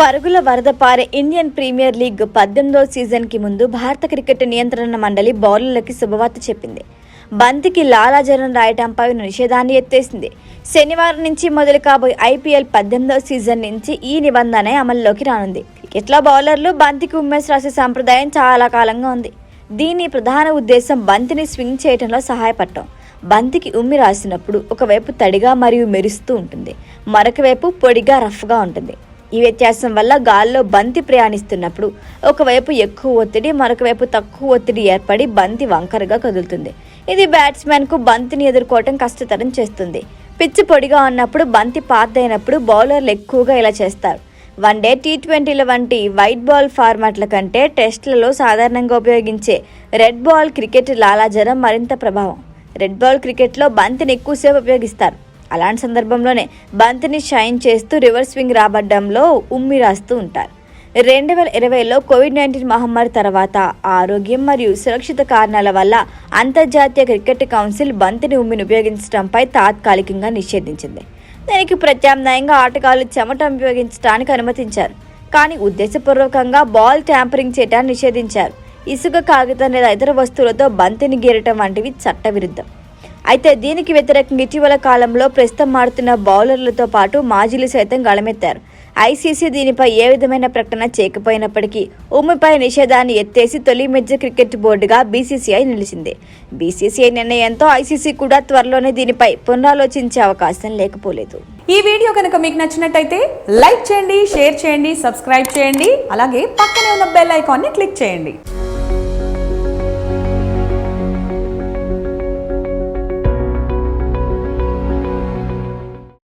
పరుగుల వరద పారే ఇండియన్ ప్రీమియర్ లీగ్ పద్దెనిమిదో సీజన్కి ముందు భారత క్రికెట్ నియంత్రణ మండలి బౌలర్లకి శుభవార్త చెప్పింది. బంతికి లాలాజలం రాయటంపై నిషేధాన్ని ఎత్తేసింది. శనివారం నుంచి మొదలు కాబోయే ఐపీఎల్ పద్దెనిమిదో సీజన్ నుంచి ఈ నిబంధన అమల్లోకి రానుంది. క్రికెట్లో బౌలర్లు బంతికి ఉమ్మేసి రాసే సంప్రదాయం చాలా కాలంగా ఉంది. దీని ప్రధాన ఉద్దేశం బంతిని స్వింగ్ చేయడంలో సహాయపడటం. బంతికి ఉమ్మి రాసినప్పుడు ఒకవైపు తడిగా మరియు మెరుస్తూ ఉంటుంది. మరొక వైపు పొడిగా రఫ్గా ఉంటుంది. ఈ వ్యత్యాసం వల్ల గాల్లో బంతి ప్రయాణిస్తున్నప్పుడు ఒకవైపు ఎక్కువ ఒత్తిడి మరొక వైపు తక్కువ ఒత్తిడి ఏర్పడి బంతి వంకరగా కదులుతుంది. ఇది బ్యాట్స్మెన్కు బంతిని ఎదుర్కోవటం కష్టతరం చేస్తుంది. పిచ్చి పొడిగా ఉన్నప్పుడు బంతి పాతైనప్పుడు బౌలర్లు ఎక్కువగా ఇలా చేస్తారు. వన్ డే టీ ట్వంటీల వంటి వైట్ బాల్ ఫార్మాట్ల కంటే టెస్ట్లలో సాధారణంగా ఉపయోగించే రెడ్ బాల్ క్రికెట్ లాలాజరం మరింత ప్రభావం. రెడ్ బాల్ క్రికెట్లో బంతిని ఎక్కువసేపు ఉపయోగిస్తారు. అలాంటి సందర్భంలోనే బంతిని షైన్ చేస్తూ రివర్స్ స్వింగ్ రాబడ్డంలో ఉమ్మి రాస్తూ ఉంటారు. రెండు వేల ఇరవైలో కోవిడ్ నైన్టీన్ మహమ్మారి తర్వాత ఆరోగ్యం మరియు సురక్షిత కారణాల వల్ల అంతర్జాతీయ క్రికెట్ కౌన్సిల్ బంతిని ఉమ్మిని ఉపయోగించడంపై తాత్కాలికంగా నిషేధించింది. దీనికి ప్రత్యామ్నాయంగా ఆటగాళ్ళు చెమట ఉపయోగించడానికి అనుమతించారు. కానీ ఉద్దేశపూర్వకంగా బాల్ ట్యాంపరింగ్ చేయడాన్ని నిషేధించారు. ఇసుక కాగితం లేదా ఇతర వస్తువులతో బంతిని గీరటం వంటివి చట్టవిరుద్ధం. అయితే దీనికి వ్యతిరేకంగా ఇటీవల కాలంలో ప్రస్తుతం మారుతున్న బౌలర్లతో పాటు మాజీలు సైతం గళమెత్తారు. ఐసీసీ దీనిపై ఏ విధమైన ప్రకటన చేయకపోయినప్పటికీ ఉమ్మిపై నిషేధాన్ని ఎత్తేసి తొలి మెజ్జ క్రికెట్ బోర్డుగా బీసీసీఐ నిలిచింది. బీసీసీఐ నిర్ణయంతో ఐసీసీ కూడా త్వరలోనే దీనిపై పునరాలోచించే అవకాశం లేకపోలేదు. ఈ వీడియో కనుక మీకు నచ్చినట్టయితే లైక్ చేయండి షేర్ చేయండి సబ్స్క్రైబ్ చేయండి అలాగే పక్కనే ఉన్న బెల్ ఐకాన్ని క్లిక్ చేయండి.